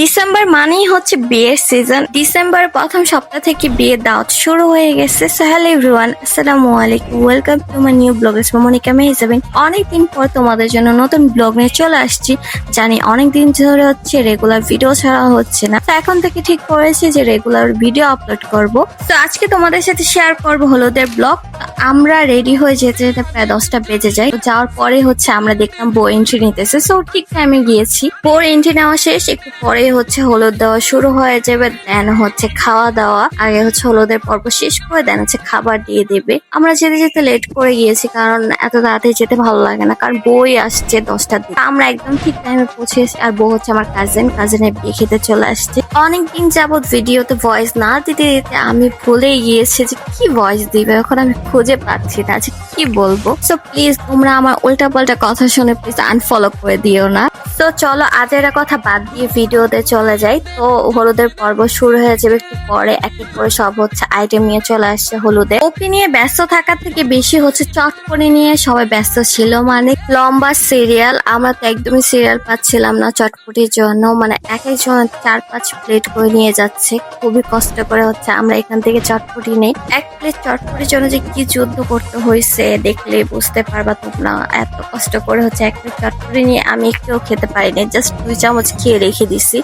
December মানেই হচ্ছে বিয়ের সিজন ডিসেম্বর প্রথম সপ্তাহ থেকে বিয়ের দাওয়াত শুরু হয়ে গেছে। সো হ্যালো এভরিওয়ান আসসালামু আলাইকুম। Welcome to my new blog Monika Mehjabin অনেকদিন পর তোমাদের জন্য নতুন ব্লগ নিয়ে চলে আসছি। জানি অনেকদিন ধরে হচ্ছে রেগুলার ভিডিও ছাড়া হচ্ছে না। তো এখন থেকে ঠিক করেছি যে রেগুলার ভিডিও আপলোড করব। তো আজকে তোমাদের সাথে শেয়ার করব হলুদের ব্লগ আমরা রেডি হয়ে যেতে যেতে প্রায় দশটা বেজে যায়। যাওয়ার পরে হচ্ছে আমরা দেখলাম বউ এন্ট্রি নিতেছে। সো ঠিক টাইমে গিয়েছি। বউর এন্ট্রি নেওয়া শেষ। একটু পরে হচ্ছে হলুদ দেওয়া শুরু হয়ে যাবে দেন হচ্ছে খাওয়া দাওয়া। আগে হচ্ছে হলুদের পর্ব শেষ করে দেন হচ্ছে খাবার দিয়ে দেবে। আমরা যেতে যেতে লেট করে গিয়েছি কারণ এত তাড়াতাড়ি যেতে ভালো লাগে না, কারণ বই আসছে দশটার দিকে। আমরা একদম ঠিক টাইমে পৌঁছেছি আর বউ হচ্ছে আমার কাজিন কাজিনের বিয়ে খেতে চলে আসছে। অনেকদিন যাবত ভিডিওতে ভয়েস না দিতে দিতে আমি ভুলে গিয়েছি যে কি ভয়েস দিবে, এখন আমি খুঁজে পাচ্ছি না যে কি বলব। সো প্লিজ তোমরা আমার উল্টা পাল্টা কথা শুনে প্লিজ আনফলো করে দিও না। তো চলো আজ আজের কথা বাদ দিয়ে ভিডিওতে চলে যাই। তো হলুদের পর্ব শুরু হয়ে যাবে একটু পরে। এক এক করে সব হচ্ছে আইটেম নিয়ে চলে আসছে হলুদে। ওপি নিয়ে ব্যস্ত থাকার থেকে বেশি হচ্ছে চটপটি নিয়ে সবাই ব্যস্ত ছিল মানে লম্বা সিরিয়াল আমরা তো একদমই সিরিয়াল পাচ্ছিলাম না চটপটির জন্য। মানে এক একজন চার পাঁচ প্লেট করে নিয়ে যাচ্ছে। খুবই কষ্ট করে হচ্ছে আমরা এখান থেকে চটপটি নেই। এক প্লেট চটপটির জন্য যে কি যুদ্ধ করতে হয়েছে দেখলে বুঝতে পারবা তোমরা। এত কষ্ট করে হচ্ছে এক প্লেট চটপটি নিয়ে আমি একটুও খেতে পারিনি জাস্ট দুই চামচ খেয়ে রেখে দিছি।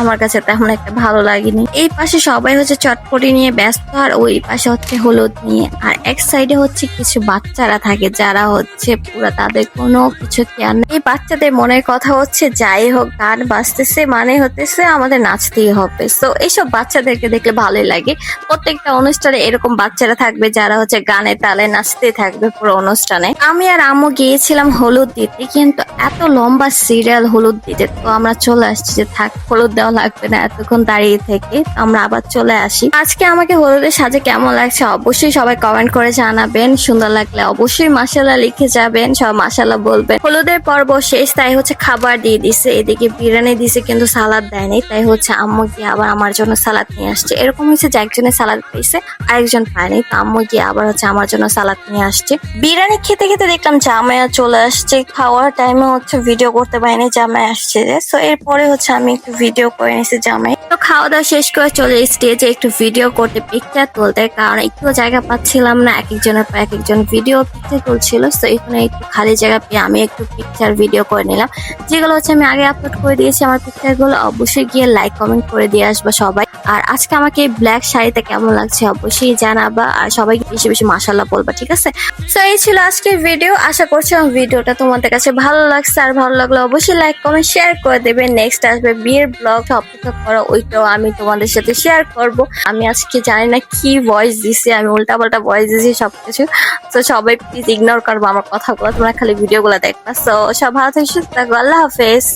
আমার কাছে তেমন একটা ভালো লাগেনি। এই পাশে সবাই হচ্ছে চটপটি নিয়ে ব্যস্ত, আর ওই পাশে হচ্ছে হলুদ নিয়ে। আর এক সাইডে হচ্ছে কিছু বাচ্চারা থাকে, যারা হচ্ছে পুরা তাদের কোনো কিছু কেয়ার নেই। এই বাচ্চাদের মনের কথা হচ্ছে, যাই হোক, গান বাজতেছে মানে হতেছে আমাদের নাচতেই হবে। তো এইসব বাচ্চাদেরকে দেখলে ভালোই লাগে। প্রত্যেকটা অনুষ্ঠানে এরকম বাচ্চারা থাকবে যারা হচ্ছে গানে তালে নাচতে থাকবে পুরো অনুষ্ঠানে। আমি আর আম্মু গিয়েছিলাম হলুদ দিতে, কিন্তু এত লম্বা সিরিয়াল হলুদ দিতে, তো আমরা চলে আসছি যে, থাক, হলুদ দেওয়া লাগবে না, এতক্ষণ দাঁড়িয়ে থেকে, আমরা আবার চলে আসি। আজকে আমাকে হলুদের সাজে কেমন লাগছে অবশ্যই সবাই কমেন্ট করে জানাবেন। সুন্দর লাগলে অবশ্যই মাসালা লিখে যাবেন সব মাসালা বলবেন। হলুদের পর্ব শেষ, তাই হচ্ছে খাবার দিয়ে দিছে। এদিকে বিরিয়ানি দিছে, কিন্তু সালাদ দেয়নি। তাই হচ্ছে আম্মু গিয়ে আবার আমার জন্য সালাদ নিয়ে আসছে। এরকম হয়েছে যে একজনের সালাদ পেয়েছে, আরেকজন পায়নি। তো আম্মু গিয়ে আবার হচ্ছে আমার জন্য সালাদ নিয়ে আসছে। বিরিয়ানি খেতে খেতে দেখলাম জামাইয়া চলে আসছে। খাওয়ার টাইমে হচ্ছে ভিডিও করতে পারিনি, জামাই আসছে যে। সো এরপরে হচ্ছে আমি একটু ভিডিও করে নিয়েছি জামাই। তো খাওয়া দাওয়া শেষ করে চলে স্টেজে একটু ভিডিও করতে পিকচার তুলতে, কারণ একটু জায়গা পাচ্ছিলাম না। এক একজনের পর এক একজন ভিডিও পিকচার তুলছিল। তো এখানে একটু খালি জায়গা পেয়ে আমি একটু পিকচার ভিডিও করে নিলাম। যেগুলো হচ্ছে আমি আগে আপলোড করে দিয়েছি, আমার পিকচারগুলো অবশ্যই গিয়ে লাইক কমেন্ট করে দিয়ে আসবা সবাই। আর আজকে আমাকে ব্ল্যাক শাড়িতে কেমন লাগছে অবশ্যই জানাবা, আর সবাইকে বেশি বেশি মাসাল্লাহ বলবা, ঠিক আছে? তো এই ছিল আজকের ভিডিও আশা করছি আমার ভিডিওটা তোমাদের কাছে ভালো লাগছে। আর ভালো লাগলে অবশ্যই লাইক কমেন্ট শেয়ার করে দেবে। নেক্সট আসবে বিয়ের ব্লগ অপেক্ষা করো, ওইটাও আমি তোমাদের সাথে শেয়ার করব। আমি আজকে জানি না কি ভয়েস দিছি, আমি উল্টা পাল্টা ভয়েস দিছি সবকিছু। তো সবাই প্লিজ ইগনোর করব আমার কথাগুলো, তোমরা খালি ভিডিওগুলো দেখবা। তো সব ভালো থেকে সুস্থ থাকো আল্লাহ হাফেজ